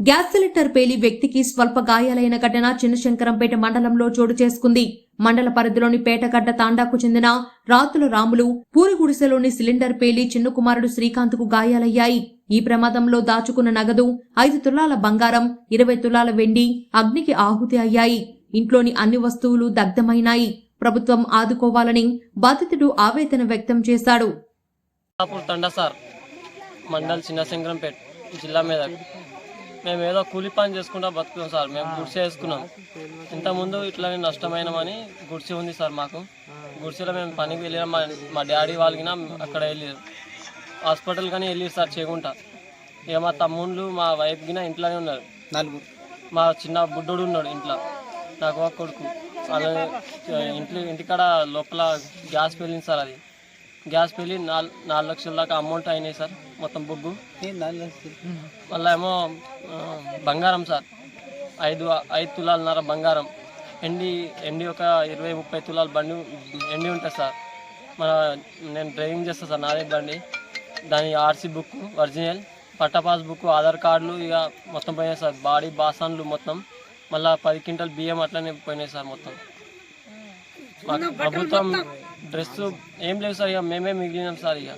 Gas cylinder పేలి వ్యక్తికి స్వల్ప గాయాలైన ఘటన చిన్నశంకరంపేట మండలంలో చోటు చేసుకుంది. మండల పరిధిలోని పేటగడ్డ తాండాకు చెందిన రాతుల రాములు పూరి గుడిసెలోని సిలిండర్ పేలి చిన్న కుమారుడు శ్రీకాంత్కు గాయాలయ్యాయి. ఈ ప్రమాదంలో దాచుకున్న నగదు ఐదు తులాల బంగారం ఇరవై తులాల వెండి అగ్నికి ఆహుతి అయ్యాయి. ఇంట్లోని అన్ని వస్తువులు దగ్ధమైనాయి. ప్రభుత్వం ఆదుకోవాలని బాధితుడు ఆవేదన వ్యక్తం చేశాడు. మండల్ చిన్నశంకరంపేట జిల్లా మీద. మేము ఏదో కూలి పని చేసుకుంటా బతుకుతాం సార్. మేము గుడిసె వేసుకున్నాం. ఇంతకుముందు ఇట్లానే నష్టమైనమని గుడిసె ఉంది సార్ మాకు. గుడిసెలో మేము పనికి వెళ్ళినాం. మా మా డాడీ వాళ్ళకినా అక్కడ వెళ్ళారు. హాస్పిటల్ కానీ వెళ్ళారు సార్ చేయకుండా ఇక మా తమ్ముళ్ళు మా వైఫ్ గిన ఇంట్లోనే ఉన్నారు. నలుగురు. మా చిన్న బుడ్డోడు ఉన్నాడు ఇంట్లో. నాకు ఒక కొడుకు. అలా ఇంట్లో ఇంటికాడ లోపల గ్యాస్ పెళ్ళింది సార్ అది. గ్యాస్ పెళ్ళి నాలుగు నాలుగు లక్షల దాకా అమౌంట్ అయినాయి సార్ మొత్తం బుగ్గు? మళ్ళీ ఏమో బంగారం సార్. ఐదు ఐదు తులాలన్నర బంగారం. ఎండి ఎండి ఒక ఇరవై ముప్పై తులాల బండి ఎండి ఉంటుంది సార్. మన నేను డ్రైవింగ్ చేస్తాను సార్ నాదే బండి. దాని ఆర్సీ బుక్ ఒరిజినల్. పట్టా పాస్ బుక్ ఆధార్ కార్డులు ఇక మొత్తం పోయినాయి సార్. బాడీ బాసాన్లు మొత్తం. మళ్ళీ పది క్వింటల్ బియ్యం అట్లనే పోయినాయి సార్ మొత్తం. ప్రభుత్వం డ్రెస్ ఏం లేవు సార్ ఇక. మేమే మిగిలినాం సార్ ఇక.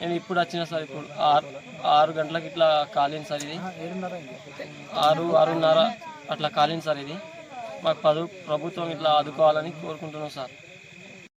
నేను ఇప్పుడు వచ్చిన సార్ ఇప్పుడు. ఆరు ఆరు గంటలకు ఇట్లా కాలింది సార్ ఇది. ఆరు ఆరున్నర అట్లా కాలింది సార్ ఇది. మాకు పదు ప్రభుత్వం ఇట్లా ఆదుకోవాలని కోరుకుంటున్నాం సార్.